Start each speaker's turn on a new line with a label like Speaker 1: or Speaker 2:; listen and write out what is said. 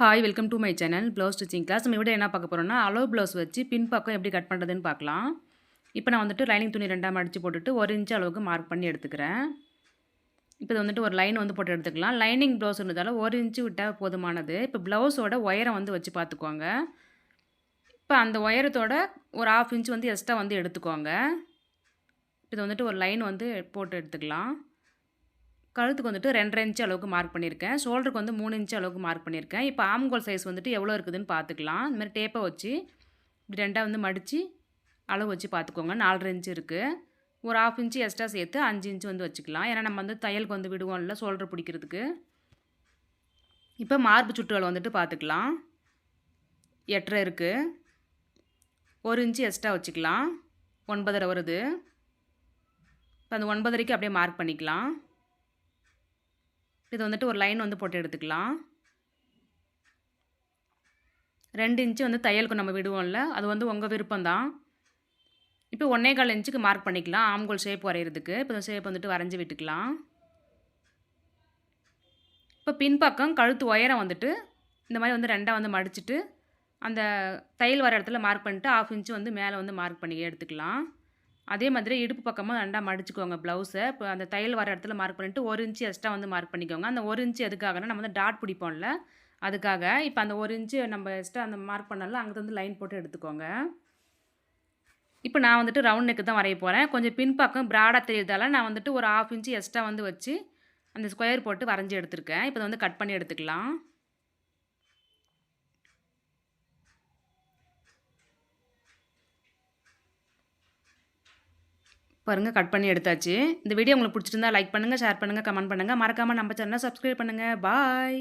Speaker 1: Hi welcome to my channel blouse stitching class நம்ம இவ்வளோ என்ன பார்க்க போகிறோம்னா அளவு ப்ளவுஸ் வச்சு பின் பக்கம் எப்படி கட் பண்ணுறதுன்னு பார்க்கலாம். இப்போ நான் வந்துட்டு லைனிங் துணி ரெண்டாம் அடித்து போட்டுட்டு ஒரு இன்ச் அளவுக்கு மார்க் பண்ணி எடுத்துக்கிறேன். இப்போ வந்துட்டு ஒரு லைன் வந்து போட்டு எடுத்துக்கலாம். லைனிங் ப்ளவுஸ் இருந்ததால் ஒரு இன்ச்சு விட்டால் போதுமானது. இப்போ ப்ளவுஸோட ஒயரை வந்து வச்சு பார்த்துக்கோங்க. இப்போ அந்த ஒயரத்தோட ஒரு ஆஃப் இன்ச் வந்து எக்ஸ்ட்ரா வந்து எடுத்துக்கோங்க. இப்போ இது வந்துட்டு ஒரு லைன் வந்து போட்டு எடுத்துக்கலாம். கழுத்துக்கு வந்துட்டு ரெண்டரை இன்ச்சு அளவுக்கு மார்க் பண்ணியிருக்கேன். ஷோல்டருக்கு வந்து மூணு இன்ச்சு அளவுக்கு மார்க் பண்ணியிருக்கேன். இப்போ ஆம்கோல் சைஸ் வந்துட்டு எவ்வளோ இருக்குதுன்னு பார்த்துக்கலாம். இந்த மாதிரி டேப்பை வச்சு இப்படி ரெண்டாக வந்து மடித்து அளவு வச்சு பார்த்துக்கோங்க. நாலரை இன்ச்சு இருக்குது ஒரு ஆஃப் இன்ச்சு எக்ஸ்ட்ரா சேர்த்து அஞ்சு இன்ச்சு வந்து வச்சுக்கலாம். ஏன்னா நம்ம வந்து தையலுக்கு வந்து விடுவோம்ல ஷோல்டர் பிடிக்கிறதுக்கு. இப்போ மார்பு சுற்றுகள் வந்துட்டு பார்த்துக்கலாம். எட்டரை இருக்குது ஒரு இன்ச்சு எக்ஸ்ட்ரா வச்சுக்கலாம். ஒன்பதரை வருது. இப்போ அந்த ஒன்பதரைக்கு அப்படியே மார்க் பண்ணிக்கலாம். இது வந்துட்டு ஒரு லைன் வந்து போட்டு எடுத்துக்கலாம். ரெண்டு இன்ச்சு வந்து தையலுக்கு நம்ம விடுவோம்ல அது வந்து உங்கள் விருப்பம் தான் இப்போ ஒன்றே கால் இன்ச்சுக்கு மார்க் பண்ணிக்கலாம். ஆம்கோல் ஷேப் வரைகிறதுக்கு இப்போ ஷேப் வந்துட்டு வரைஞ்சி விட்டுக்கலாம். இப்போ பின்பக்கம் கழுத்து உயரம் வந்துட்டு இந்த மாதிரி வந்து ரெண்டாக வந்து மடிச்சுட்டு அந்த தையல் வர இடத்துல மார்க் பண்ணிட்டு ஆஃப் இன்ச்சு வந்து மேலே வந்து மார்க் பண்ணி எடுத்துக்கலாம். அதே மாதிரி இடுப்பு பக்கமாக நல்லா மடிச்சுக்கோங்க ப்ளவுஸை இப்போ அந்த தையல் வர இடத்துல மார்க் பண்ணிவிட்டு ஒரு இன்ச்சு எக்ஸ்ட்ரா வந்து மார்க் பண்ணிக்கோங்க. அந்த ஒரு இன்ச்சு எதுக்காகனா நம்ம வந்து டாட் பிடிப்போம்ல அதுக்காக. இப்போ அந்த ஒரு இன்ச்சு நம்ம எக்ஸ்ட்ரா அந்த மார்க் பண்ணாலும் அங்கே வந்து லைன் போட்டு எடுத்துக்கோங்க. இப்போ நான் வந்துட்டு ரவுண்ட் நெக்கு தான் வரைய போகிறேன் கொஞ்சம் பின்பக்கம் ப்ராடாக தெரியுறதால நான் வந்துட்டு ஒரு ஆஃப் இன்ச்சு எக்ஸ்ட்ரா வந்து வச்சு அந்த ஸ்கொயர் போட்டு வரைஞ்சி எடுத்திருக்கேன். இப்போ வந்து கட் பண்ணி எடுத்துக்கலாம். பாருங்கள் கட் பண்ணி எடுத்தாச்சு. இந்த வீடியோ உங்களுக்கு பிடிச்சிருந்தா லைக் பண்ணுங்கள் ஷேர் பண்ணுங்கள் கமெண்ட் பண்ணுங்கள் மறக்காமல் நம்ம சேனலை சப்ஸ்கிரைப் பண்ணுங்கள் பாய்